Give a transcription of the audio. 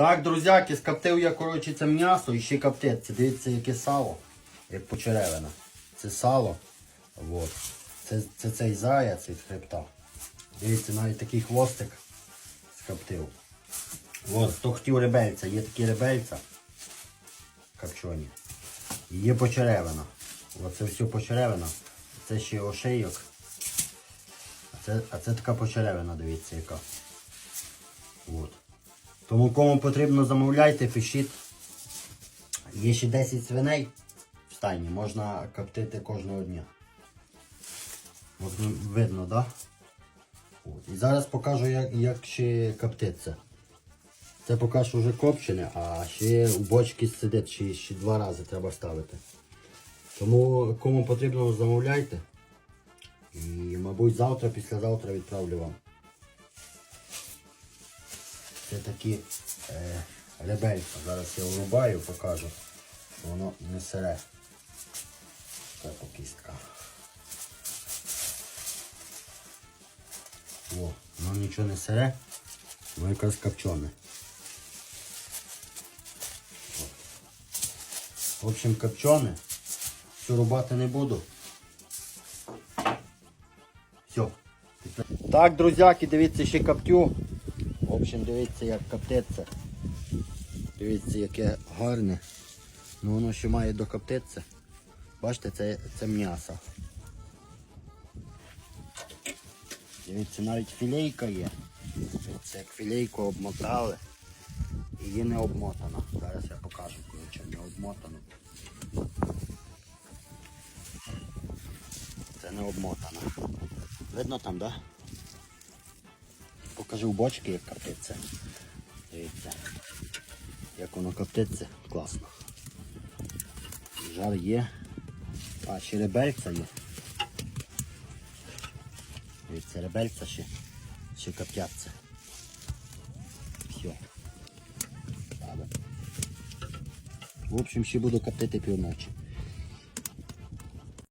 Так, друзяки, скоптив я, коротше, це м'ясо і ще коптиться. Дивіться, яке сало. Як почеревина. Це сало. Вот. Це, це цей заяць від хребта. Дивіться, навіть такий хвостик скоптив. От, хто хотів ребельця, є такі ребельця. Копчені. І є почеревина. Оце все почеревина. Це ще ошейок. А це, а це така почеревина, дивіться, яка. От. Тому кому потрібно замовляйте, пишіть. Є ще 10 свиней в стайні, можна коптити кожного дня. От ну, видно, так? Да? І зараз покажу, як, як ще коптиться. Це поки що вже копчене, а ще у бочці сидить, ще, ще два рази треба ставити. Тому кому потрібно замовляйте. І, мабуть, завтра, післязавтра відправлю вам. Це такі е, ребелька. Зараз я врубаю, покажу. Воно не сире. Це кістка. О, воно нічого не сире, воно якраз копчене. В общем, копчене. Все рубати не буду. Все. Так, друзяки, дивіться, ще коптю. В общем, дивіться, як коптиться. Дивіться, яке гарне. Ну воно ще має докоптитися. Бачите, це, це м'ясо. Дивіться, навіть філейка є. Дивіться, як філейку обмотали. Її не обмотано. Зараз я покажу, коротше, не обмотано. Це не обмотано. Видно там, так? Да? Покажу бочки, як коптиться. Дивіться. Як воно коптиться, класно. Жар є. А, ще ребельця є. Дивіться, ребельця ще, ще коптяться. Все. В общем, ще буду коптити півночі.